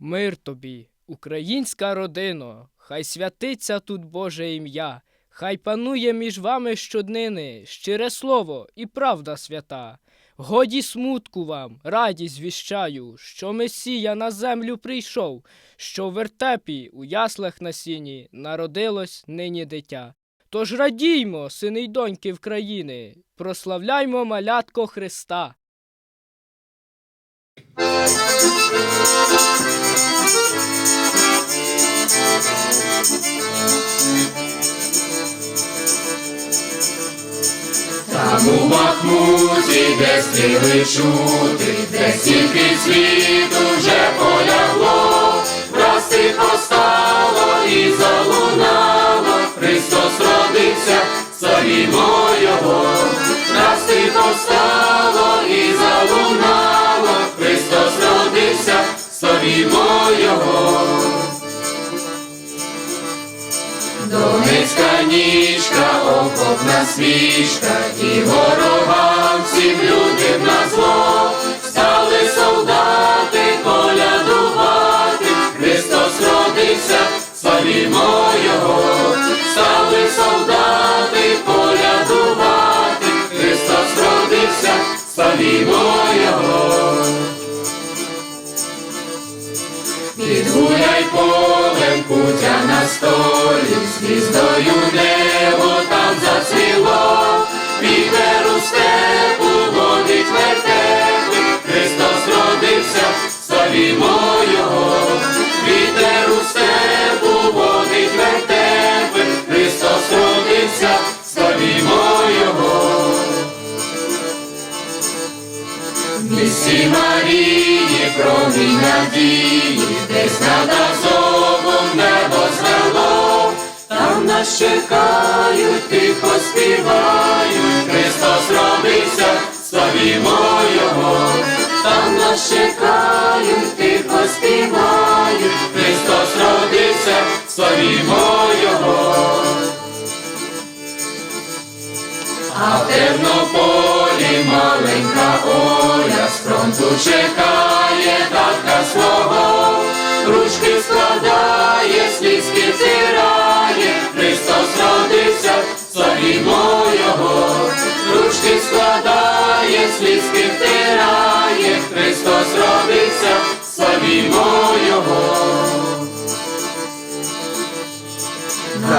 Мир тобі, українська родино, хай святиться тут Боже ім'я, хай панує між вами щоднини щире слово і правда свята. Годі смутку вам, радість звіщаю, що Месія на землю прийшов, що в вертепі у яслах на сіні народилось нині дитя. Тож радіймо, сини й доньки в країни, прославляймо малятко Христа. Там у Бахмуті, де стріли чути, де стільки світу вже полягло, враз постало і залунало, Христос родився, славімо Його, враз постало і залунало, Христос родився, славімо Донецька нічка, окопна свічка, і ворогам всім людям на зло, стали солдати колядувати, Христос родився, славімо Його, стали солдати колядувати, Христос родився, славімо Його. Підгуляй полем путя на столі, звіздою небо там зацвіло, вітер у степу водить вертепи, Христос родився, славімо Його, вітер у степу водить вертепи, Христос родився, славімо Його. Місі Марії, промінь надії, десь над нас чекають, тихо співають, Христос родився, славімо Його, там нас чекають, тихо співають, Христос родився, славімо Його. А в Тернополі маленька Оля з фронту чекає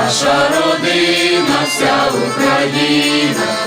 Наша родина, вся Україна,